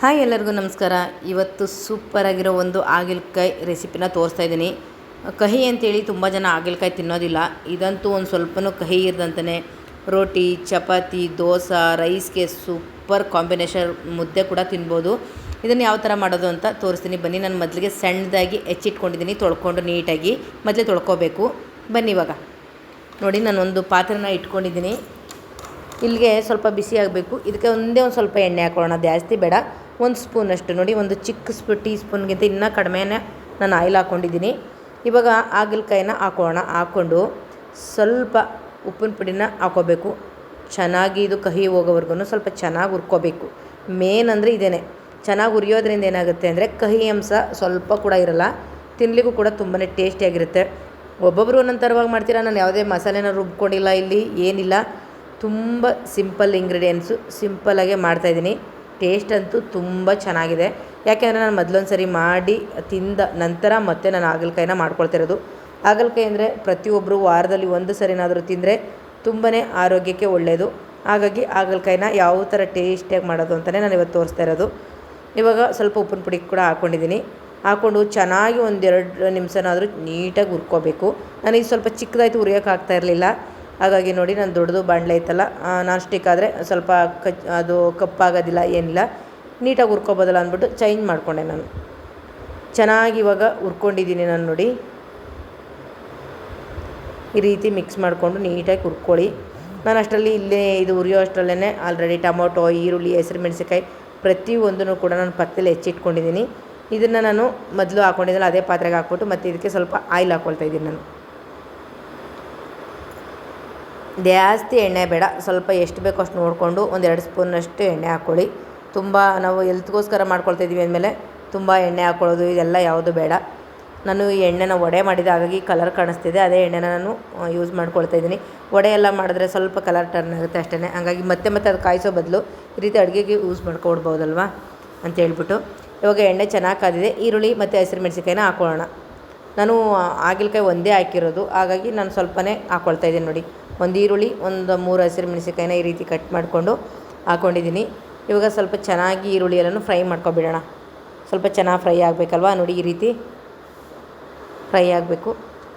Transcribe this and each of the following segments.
Hi ಎಲ್ಲರಿಗೂ ನಮಸ್ಕಾರ. ಇವತ್ತು ಸೂಪರಾಗಿರೋ ಒಂದು ಹಾಗಲಕಾಯಿ ರೆಸಿಪಿನ ತೋರಿಸ್ತಾ ಇದ್ದೀನಿ. ಕಹಿ ಅಂತೇಳಿ ತುಂಬ ಜನ ಹಾಗಲಕಾಯಿ ತಿನ್ನೋದಿಲ್ಲ. ಇದಂತೂ ಒಂದು ಸ್ವಲ್ಪನೂ ಕಹಿ ಇರದಂತಲೇ ರೋಟಿ, ಚಪಾತಿ, ದೋಸೆ ರೈಸ್ಗೆ ಸೂಪರ್ ಕಾಂಬಿನೇಷನ್ ಮುದ್ದೆ ಕೂಡ ತಿನ್ಬೋದು. ಇದನ್ನು ಯಾವ ಥರ ಮಾಡೋದು ಅಂತ ತೋರಿಸ್ತೀನಿ. ಬನ್ನಿ, ನಾನು ಮೊದಲಿಗೆ ಸಣ್ಣದಾಗಿ ಹೆಚ್ಚಿಟ್ಕೊಂಡಿದ್ದೀನಿ, ತೊಳ್ಕೊಂಡು ನೀಟಾಗಿ ಮೊದಲೇ ತೊಳ್ಕೊಬೇಕು. ಬನ್ನಿ ಇವಾಗ. ನೋಡಿ, ನಾನೊಂದು ಪಾತ್ರೆನ ಇಟ್ಕೊಂಡಿದ್ದೀನಿ. ಇಲ್ಲಿಗೆ ಸ್ವಲ್ಪ ಬಿಸಿ ಆಗಬೇಕು. ಇದಕ್ಕೆ ಒಂದೇ ಒಂದು ಸ್ವಲ್ಪ ಎಣ್ಣೆ ಹಾಕೊಳ್ಳೋಣ. ಜಾಸ್ತಿ ಬೇಡ. ಒಂದು ಸ್ಪೂನಷ್ಟು ನೋಡಿ, ಒಂದು ಚಿಕ್ಕ ಸ್ಪೂ ಟೀ ಸ್ಪೂನ್ಗಿಂತ ಇನ್ನೂ ಕಡಿಮೆನೇ ನಾನು ಆಯಿಲ್ ಹಾಕ್ಕೊಂಡಿದ್ದೀನಿ. ಇವಾಗ ಹಾಗಲಕಾಯಿನ ಹಾಕೋಣ. ಹಾಕ್ಕೊಂಡು ಸ್ವಲ್ಪ ಉಪ್ಪಿನ ಪುಡಿನ ಹಾಕೋಬೇಕು. ಚೆನ್ನಾಗಿ ಇದು ಕಹಿ ಹೋಗೋವರೆಗೂ ಸ್ವಲ್ಪ ಚೆನ್ನಾಗಿ ಹುರ್ಕೋಬೇಕು. ಮೇನ್ ಅಂದರೆ ಇದೇ ಚೆನ್ನಾಗಿ ಹುರಿಯೋದ್ರಿಂದ ಏನಾಗುತ್ತೆ ಅಂದರೆ ಕಹಿ ಅಂಶ ಸ್ವಲ್ಪ ಕೂಡ ಇರಲ್ಲ. ತಿನ್ನಲಿಕ್ಕೂ ಕೂಡ ತುಂಬಾ ಟೇಸ್ಟಿಯಾಗಿರುತ್ತೆ ಒಬ್ಬೊಬ್ಬರು ಒಂದೊಂದು ಥರವಾಗಿ ಮಾಡ್ತೀರಾ? ನಾನು ಯಾವುದೇ ಮಸಾಲೆನ ರುಬ್ಕೊಂಡಿಲ್ಲ ಇಲ್ಲಿ, ಏನಿಲ್ಲ. ತುಂಬ ಸಿಂಪಲ್ ಇಂಗ್ರೀಡಿಯೆಂಟ್ಸು ಸಿಂಪಲ್ಲಾಗೆ ಮಾಡ್ತಾಯಿದ್ದೀನಿ ಟೇಸ್ಟ್ ಅಂತೂ ತುಂಬ ಚೆನ್ನಾಗಿದೆ. ಯಾಕೆಂದರೆ ನಾನು ಮೊದಲೊಂದು ಸರಿ ಮಾಡಿ ತಿಂದ ನಂತರ ಮತ್ತೆ ನಾನು ಹಾಗಲಕಾಯಿನ ಮಾಡ್ಕೊಳ್ತಿರೋದು ಹಾಗಲಕಾಯಿ ಅಂದರೆ ಪ್ರತಿಯೊಬ್ಬರು ವಾರದಲ್ಲಿ ಒಂದು ಸರಿನಾದರೂ ತಿಂದರೆ ತುಂಬಾ ಆರೋಗ್ಯಕ್ಕೆ ಒಳ್ಳೆಯದು ಹಾಗಾಗಿ ಹಾಗಲಕಾಯಿನ ಯಾವ ಥರ ಟೇಸ್ಟಿಯಾಗಿ ಮಾಡೋದು ಅಂತಲೇ ನಾನು ಇವತ್ತು ತೋರಿಸ್ತಾ ಇರೋದು. ಇವಾಗ ಸ್ವಲ್ಪ ಉಪ್ಪಿನ ಪುಡಿ ಕೂಡ ಹಾಕ್ಕೊಂಡಿದ್ದೀನಿ ಹಾಕ್ಕೊಂಡು ಚೆನ್ನಾಗಿ ಒಂದೆರಡು ನಿಮಿಷನಾದರೂ ನೀಟಾಗಿ ಹುರ್ಕೋಬೇಕು. ನನಗೆ ಸ್ವಲ್ಪ ಚಿಕ್ಕದಾಯ್ತು ಹುರಿಯೋಕೆ ಆಗ್ತಾ ಇರಲಿಲ್ಲ. ಹಾಗಾಗಿ ನೋಡಿ ನಾನು ದೊಡ್ಡದು ಬಾಣಲೆ ಐತಲ್ಲ ನಾನ್ ಸ್ಟಿಕ್ ಆದರೆ ಸ್ವಲ್ಪ ಕಚ್ ಅದು ಕಪ್ಪಾಗೋದಿಲ್ಲ, ಏನಿಲ್ಲ. ನೀಟಾಗಿ ಹುರ್ಕೊಬೋದಲ್ಲ ಅಂದ್ಬಿಟ್ಟು ಚೇಂಜ್ ಮಾಡಿಕೊಂಡೆ ನಾನು. ಚೆನ್ನಾಗಿ ಇವಾಗ ಹುರ್ಕೊಂಡಿದ್ದೀನಿ ನಾನು ನೋಡಿ. ಈ ರೀತಿ ಮಿಕ್ಸ್ ಮಾಡಿಕೊಂಡು ನೀಟಾಗಿ ಹುರ್ಕೊಳ್ಳಿ. ನಾನು ಅಷ್ಟರಲ್ಲಿ ಇಲ್ಲೇ ಇದು ಉರಿಯೋ ಅಷ್ಟರಲ್ಲೇ ಆಲ್ರೆಡಿ ಟೊಮೊಟೊ, ಈರುಳ್ಳಿ, ಹೆಸರು ಮೆಣಸಿಕಾಯಿ ಪ್ರತಿಯೊಂದನ್ನು ಕೂಡ ನಾನು ಪಕ್ಕದಲ್ಲಿ ಹೆಚ್ಚಿಟ್ಕೊಂಡಿದ್ದೀನಿ. ಇದನ್ನು ನಾನು ಮೊದಲು ಹಾಕ್ಕೊಂಡಿದ್ದಲ್ಲ ಅದೇ ಪಾತ್ರೆಗೆ ಹಾಕ್ಬಿಟ್ಟು ಮತ್ತು ಇದಕ್ಕೆ ಸ್ವಲ್ಪ ಆಯಿಲ್ ಹಾಕ್ಕೊಳ್ತಾ ಇದ್ದೀನಿ ನಾನು. ಜಾಸ್ತಿ ಎಣ್ಣೆ ಬೇಡ. ಸ್ವಲ್ಪ ಎಷ್ಟು ಬೇಕೋ ಅಷ್ಟು ನೋಡಿಕೊಂಡು ಒಂದೆರಡು ಸ್ಪೂನಷ್ಟು ಎಣ್ಣೆ ಹಾಕ್ಕೊಳ್ಳಿ ತುಂಬ ನಾವು ಎಲ್ತ್ಗೋಸ್ಕರ ಮಾಡ್ಕೊಳ್ತಾ ಇದ್ದೀವಿ ಅಂದಮೇಲೆ ತುಂಬ ಎಣ್ಣೆ ಹಾಕ್ಕೊಳ್ಳೋದು ಇದೆಲ್ಲ ಯಾವುದು ಬೇಡ. ನಾನು ಈ ಎಣ್ಣೆನ ವಡೆ ಮಾಡಿದೆ ಹಾಗಾಗಿ ಕಲರ್ ಕಾಣಿಸ್ತಿದೆ. ಅದೇ ಎಣ್ಣೆನ ನಾನು ಯೂಸ್ ಮಾಡ್ಕೊಳ್ತಾ ಇದ್ದೀನಿ ವಡೆ ಎಲ್ಲ ಮಾಡಿದ್ರೆ ಸ್ವಲ್ಪ ಕಲರ್ ಟರ್ನ್ ಆಗುತ್ತೆ ಅಷ್ಟೇ ಹಾಗಾಗಿ ಮತ್ತೆ ಮತ್ತೆ ಅದು ಕಾಯಿಸೋ ಬದಲು ಈ ರೀತಿ ಅಡುಗೆಗೆ ಯೂಸ್ ಮಾಡ್ಕೊಡ್ಬೋದಲ್ವಾ ಅಂತ ಹೇಳ್ಬಿಟ್ಟು. ಇವಾಗ ಎಣ್ಣೆ ಚೆನ್ನಾಗಿ ಕಾದಿದೆ. ಈರುಳ್ಳಿ ಮತ್ತು ಹಸಿರು ಮೆಣಸಿನ್ಕಾಯಿನ ಹಾಕ್ಕೊಳ್ಳೋಣ ನಾನು ಹಾಗಲಕಾಯಿ ಒಂದೇ ಹಾಕಿರೋದು. ಹಾಗಾಗಿ ನಾನು ಸ್ವಲ್ಪನೇ ಹಾಕ್ಕೊಳ್ತಾ ಇದ್ದೀನಿ ನೋಡಿ. ಒಂದು ಈರುಳ್ಳಿ, ಒಂದು ಮೂರು ಹಸಿರು ಮೆಣಸಿನ್ಕಾಯಿನ ಈ ರೀತಿ ಕಟ್ ಮಾಡಿಕೊಂಡು ಹಾಕ್ಕೊಂಡಿದ್ದೀನಿ ಇವಾಗ ಸ್ವಲ್ಪ ಚೆನ್ನಾಗಿ ಈರುಳ್ಳಿ ಎಲ್ಲನೂ ಫ್ರೈ ಮಾಡ್ಕೊಬಿಡೋಣ. ಸ್ವಲ್ಪ ಚೆನ್ನಾಗಿ ಫ್ರೈ ಆಗಬೇಕಲ್ವಾ? ನೋಡಿ ಈ ರೀತಿ ಫ್ರೈ ಆಗಬೇಕು.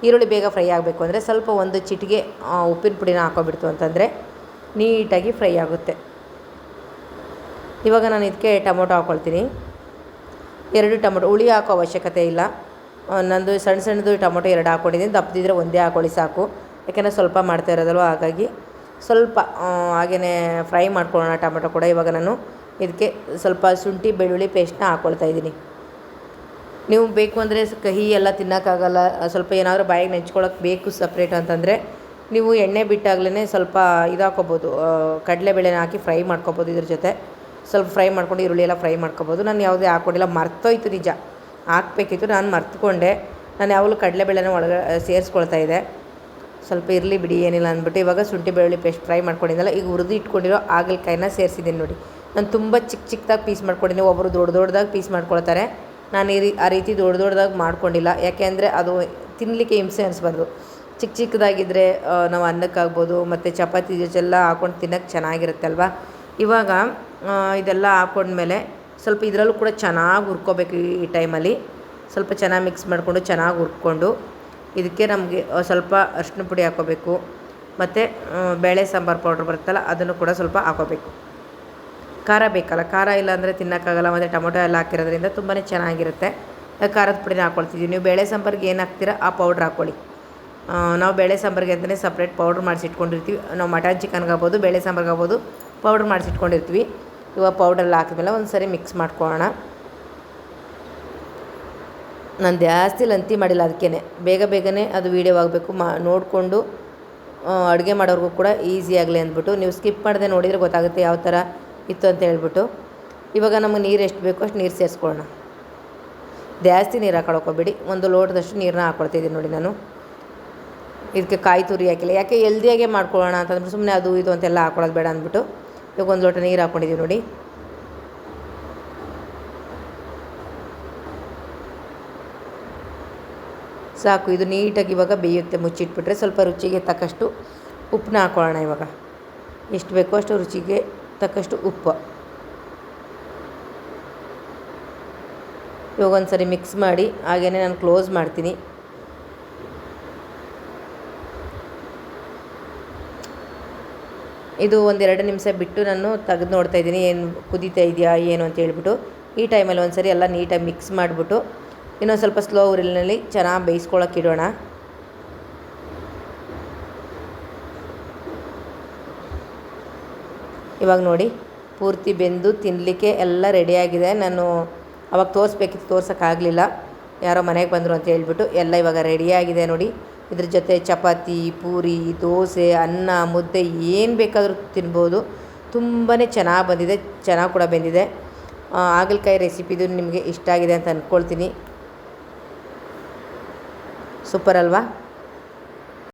ಈರುಳ್ಳಿ ಬೇಗ ಫ್ರೈ ಆಗಬೇಕು ಅಂದರೆ ಸ್ವಲ್ಪ ಒಂದು ಚಿಟಿಗೆ ಉಪ್ಪಿನ ಪುಡಿನ ಹಾಕೋಬಿಡ್ತು ಅಂತಂದರೆ ನೀಟಾಗಿ ಫ್ರೈ ಆಗುತ್ತೆ. ಇವಾಗ ನಾನು ಇದಕ್ಕೆ ಟೊಮೊಟೊ ಹಾಕ್ಕೊಳ್ತೀನಿ ಎರಡು ಟೊಮೊಟೊ, ಹುಳಿ ಹಾಕೋ ಅವಶ್ಯಕತೆ ಇಲ್ಲ. ನಂದು ಸಣ್ಣ ಸಣ್ಣದು ಟೊಮೊಟೊ ಎರಡು ಹಾಕ್ಕೊಂಡಿದ್ದೀನಿ ದಪ್ಪದಿದ್ರೆ ಒಂದೇ ಹಾಕ್ಕೊಳ್ಳಿ ಸಾಕು. ಯಾಕೆಂದರೆ ಸ್ವಲ್ಪ ಮಾಡ್ತಾ ಇರೋದಲ್ವ, ಹಾಗಾಗಿ ಸ್ವಲ್ಪ ಹಾಗೆಯೇ ಫ್ರೈ ಮಾಡ್ಕೊಳ್ಳೋಣ ಟೊಮೆಟೊ ಕೂಡ. ಇವಾಗ ನಾನು ಇದಕ್ಕೆ ಸ್ವಲ್ಪ ಶುಂಠಿ, ಬೆಳ್ಳುಳ್ಳಿ ಪೇಸ್ಟ್ನ ಹಾಕ್ಕೊಳ್ತಾ ಇದ್ದೀನಿ. ನೀವು ಬೇಕು ಅಂದರೆ ಕಹಿ ಎಲ್ಲ ತಿನ್ನೋಕ್ಕಾಗಲ್ಲ, ಸ್ವಲ್ಪ ಏನಾದರೂ ಬಾಯಿಗೆ ನೆಂಚ್ಕೊಳ್ಳೋಕೆ ಬೇಕು ಸಪ್ರೇಟ್ ಅಂತಂದರೆ ನೀವು ಎಣ್ಣೆ ಬಿಟ್ಟಾಗಲೇ ಸ್ವಲ್ಪ ಇದು ಹಾಕ್ಕೊಬೋದು ಕಡಲೆಬೇಳೆನ ಹಾಕಿ ಫ್ರೈ ಮಾಡ್ಕೊಬೋದು ಇದ್ರ ಜೊತೆ. ಸ್ವಲ್ಪ ಫ್ರೈ ಮಾಡ್ಕೊಂಡು ಈರುಳ್ಳಿ ಎಲ್ಲ ಫ್ರೈ ಮಾಡ್ಕೊಬೋದು. ನಾನು ಯಾವುದೇ ಹಾಕ್ಕೊಂಡಿಲ್ಲ ಮರ್ತೋಯ್ತು ನಿಜ. ಹಾಕ್ಬೇಕಿತ್ತು, ನಾನು ಮರ್ತುಕೊಂಡೆ. ನಾನು ಯಾವಾಗಲೂ ಕಡಲೆಬೇಳೆನ ಒಳಗೆ ಸೇರಿಸ್ಕೊಳ್ತಾ ಇದ್ದೆ. ಸ್ವಲ್ಪ ಇರಲಿ ಬಿಡಿ, ಏನಿಲ್ಲ ಅಂದ್ಬಿಟ್ಟು ಇವಾಗ ಶುಂಠಿ ಬೆಳ್ಳುಳ್ಳಿ ಪೇಸ್ಟ್ ಫ್ರೈ ಮಾಡ್ಕೊಂಡಿದ್ದಲ್ಲ ಈಗ ಹುರಿದು ಇಟ್ಕೊಂಡಿರೋ ಹಾಗಲಕಾಯಿನ ಸೇರಿಸಿದ್ದೀನಿ ನೋಡಿ. ನಾನು ತುಂಬ ಚಿಕ್ಕ ಚಿಕ್ಕದಾಗಿ ಪೀಸ್ ಮಾಡ್ಕೊಂಡಿದ್ದೀನಿ ಒಬ್ಬರು ದೊಡ್ಡ ದೊಡ್ಡದಾಗಿ ಪೀಸ್ ಮಾಡ್ಕೊಳ್ತಾರೆ. ನಾನು ಈ ರೀ, ಆ ರೀತಿ ದೊಡ್ಡ ದೊಡ್ಡದಾಗಿ ಮಾಡ್ಕೊಂಡಿಲ್ಲ ಯಾಕೆಂದರೆ ಅದು ತಿನ್ನಲಿಕ್ಕೆ ಹಿಂಸೆ ಅನಿಸ್ಬಾರ್ದು. ಚಿಕ್ಕ ಚಿಕ್ಕದಾಗಿದ್ದರೆ ನಾವು ಅನ್ನಕ್ಕಾಗ್ಬೋದು, ಮತ್ತು ಚಪಾತಿ ಜೊತೆಲ್ಲ ಹಾಕ್ಕೊಂಡು ತಿನ್ನೋಕ್ಕೆ ಚೆನ್ನಾಗಿರುತ್ತೆ ಅಲ್ವಾ? ಇವಾಗ ಇದೆಲ್ಲ ಹಾಕೊಂಡ್ಮೇಲೆ ಸ್ವಲ್ಪ ಇದರಲ್ಲೂ ಕೂಡ ಚೆನ್ನಾಗಿ ಹುರ್ಕೋಬೇಕು ಈ ಟೈಮಲ್ಲಿ ಸ್ವಲ್ಪ ಚೆನ್ನಾಗಿ ಮಿಕ್ಸ್ ಮಾಡಿಕೊಂಡು ಚೆನ್ನಾಗಿ ಹುರ್ಕೊಂಡು ಇದಕ್ಕೆ ನಮಗೆ ಸ್ವಲ್ಪ ಅರಿಶಿನ ಪುಡಿ ಹಾಕ್ಕೋಬೇಕು ಮತ್ತು ಬೇಳೆ ಸಾಂಬಾರು ಪೌಡ್ರ್ ಬರುತ್ತಲ್ಲ, ಅದನ್ನು ಕೂಡ ಸ್ವಲ್ಪ ಹಾಕ್ಕೋಬೇಕು ಖಾರ ಬೇಕಲ್ಲ, ಖಾರ ಇಲ್ಲ ಅಂದರೆ ತಿನ್ನೋಕ್ಕಾಗಲ್ಲ, ಮತ್ತು ಟೊಮೊಟೊ ಎಲ್ಲ ಹಾಕಿರೋದ್ರಿಂದ ತುಂಬಾ ಚೆನ್ನಾಗಿರುತ್ತೆ. ಖಾರದ ಪುಡಿನ ಹಾಕ್ಕೊಳ್ತಿದ್ದೀವಿ ನೀವು ಬೇಳೆ ಸಾಂಬಾರಿಗೆ ಏನು ಹಾಕ್ತೀರಾ, ಆ ಪೌಡ್ರ್ ಹಾಕ್ಕೊಳ್ಳಿ. ನಾವು ಬೇಳೆ ಸಾಂಬಾರಿಗೆ ಅಂತಲೇ ಸಪ್ರೇಟ್ ಪೌಡ್ರ್ ಮಾಡಿಸಿಟ್ಕೊಂಡಿರ್ತೀವಿ. ನಾವು ಮಟನ್ ಚಿಕನ್ಗೆ ಆಗ್ಬೋದು ಬೇಳೆ ಸಾಂಬಾರ್ಗೆ ಆಗ್ಬೋದು ಪೌಡ್ರ್ ಮಾಡಿಸಿಟ್ಕೊಂಡಿರ್ತೀವಿ. ಇವಾಗ ಪೌಡ್ರೆಲ್ಲ ಹಾಕಿದ್ಮೇಲೆ ಒಂದು ಸರಿ ಮಿಕ್ಸ್ ಮಾಡ್ಕೊಳ್ಳೋಣ. ನಾನು ಜಾಸ್ತಿ ಲಂತಿ ಮಾಡಿಲ್ಲ ಅದಕ್ಕೇ ಬೇಗ ಬೇಗನೆ ಅದು ವೀಡಿಯೋ ಆಗಬೇಕು, ಮಾ, ನೋಡಿಕೊಂಡು ಅಡುಗೆ ಮಾಡೋರಿಗೂ ಕೂಡ ಈಸಿ ಆಗಲಿ ಅಂದ್ಬಿಟ್ಟು, ನೀವು ಸ್ಕಿಪ್ ಮಾಡದೆ ನೋಡಿದರೆ ಗೊತ್ತಾಗುತ್ತೆ ಯಾವ ಥರ ಇತ್ತು ಅಂತ ಹೇಳ್ಬಿಟ್ಟು. ಇವಾಗ ನಮಗೆ ನೀರು ಎಷ್ಟು ಬೇಕೋ ಅಷ್ಟು ನೀರು ಸೇರಿಸ್ಕೊಳ್ಳೋಣ ಜಾಸ್ತಿ ನೀರು ಹಾಕೊಳಕೋಬೇಡಿ ಒಂದು ಲೋಟದಷ್ಟು ನೀರನ್ನ ಹಾಕ್ಕೊಳ್ತಿದ್ದೀನಿ ನೋಡಿ ನಾನು. ಇದಕ್ಕೆ ಕಾಯಿ ತುರಿ ಹಾಕಿಲ್ಲ. ಯಾಕೆ ಎಲ್ದಿಯಾಗೆ ಮಾಡ್ಕೊಳ್ಳೋಣ ಅಂತಂದ್ರೆ ಸುಮ್ಮನೆ ಅದು ಇದು ಅಂತೆಲ್ಲ ಹಾಕೊಳ್ಳೋದು ಬೇಡ ಅಂದ್ಬಿಟ್ಟು. ಇವಾಗ ಒಂದು ಲೋಟ ನೀರು ಹಾಕ್ಕೊಂಡಿದ್ದೀವಿ ನೋಡಿ. ಸಾಕು, ಇದು ನೀಟಾಗಿ ಇವಾಗ ಬೇಯುತ್ತೆ, ಮುಚ್ಚಿಟ್ಬಿಟ್ರೆ ಸ್ವಲ್ಪ ರುಚಿಗೆ ತಕ್ಕಷ್ಟು ಉಪ್ಪನ್ನ ಹಾಕೊಳ್ಳೋಣ ಇವಾಗ. ಎಷ್ಟು ಬೇಕೋ ಅಷ್ಟು ರುಚಿಗೆ ತಕ್ಕಷ್ಟು ಉಪ್ಪು. ಇವಾಗ ಒಂದು ಮಿಕ್ಸ್ ಮಾಡಿ ಹಾಗೇ ನಾನು ಕ್ಲೋಸ್ ಮಾಡ್ತೀನಿ. ಇದು ಒಂದೆರಡು ನಿಮಿಷ ಬಿಟ್ಟು ನಾನು ತೆಗೆದು ನೋಡ್ತಾ ಇದ್ದೀನಿ, ಏನು ಕುದೀತಾ ಇದೆಯಾ, ಏನು ಅಂತ ಹೇಳ್ಬಿಟ್ಟು. ಈ ಟೈಮಲ್ಲಿ ಒಂದು ಸರಿ ಎಲ್ಲ ನೀಟಾಗಿ ಮಿಕ್ಸ್ ಮಾಡಿಬಿಟ್ಟು ಇನ್ನೊಂದು ಸ್ವಲ್ಪ ಸ್ಲೋ ಉರಿಲಿನಲ್ಲಿ ಚೆನ್ನಾಗಿ ಬೇಯಿಸ್ಕೊಳಕ್ಕೆ ಇಡೋಣ. ಇವಾಗ ನೋಡಿ, ಪೂರ್ತಿ ಬೆಂದು ತಿನ್ನಲಿಕ್ಕೆ ಎಲ್ಲ ರೆಡಿಯಾಗಿದೆ ನಾನು ಅವಾಗ ತೋರಿಸ್ಬೇಕಿತ್ತು ತೋರ್ಸೋಕ್ಕಾಗಲಿಲ್ಲ ಯಾರೋ ಮನೆಗೆ ಬಂದರು ಅಂತ ಹೇಳ್ಬಿಟ್ಟು ಎಲ್ಲ ಇವಾಗ ರೆಡಿಯಾಗಿದೆ ನೋಡಿ. ಇದ್ರ ಜೊತೆ ಚಪಾತಿ, ಪೂರಿ, ದೋಸೆ, ಅನ್ನ, ಮುದ್ದೆ ಏನು ಬೇಕಾದರೂ ತಿನ್ಬೋದು. ತುಂಬಾ ಚೆನ್ನಾಗಿ ಬಂದಿದೆ, ಚೆನ್ನಾಗಿ ಕೂಡ ಬೆಂದಿದೆ. ಹಾಗಲಕಾಯಿ ರೆಸಿಪಿದು ನಿಮಗೆ ಇಷ್ಟ ಆಗಿದೆ ಅಂತ ಅಂದ್ಕೊಳ್ತೀನಿ ಸೂಪರ್ ಅಲ್ವಾ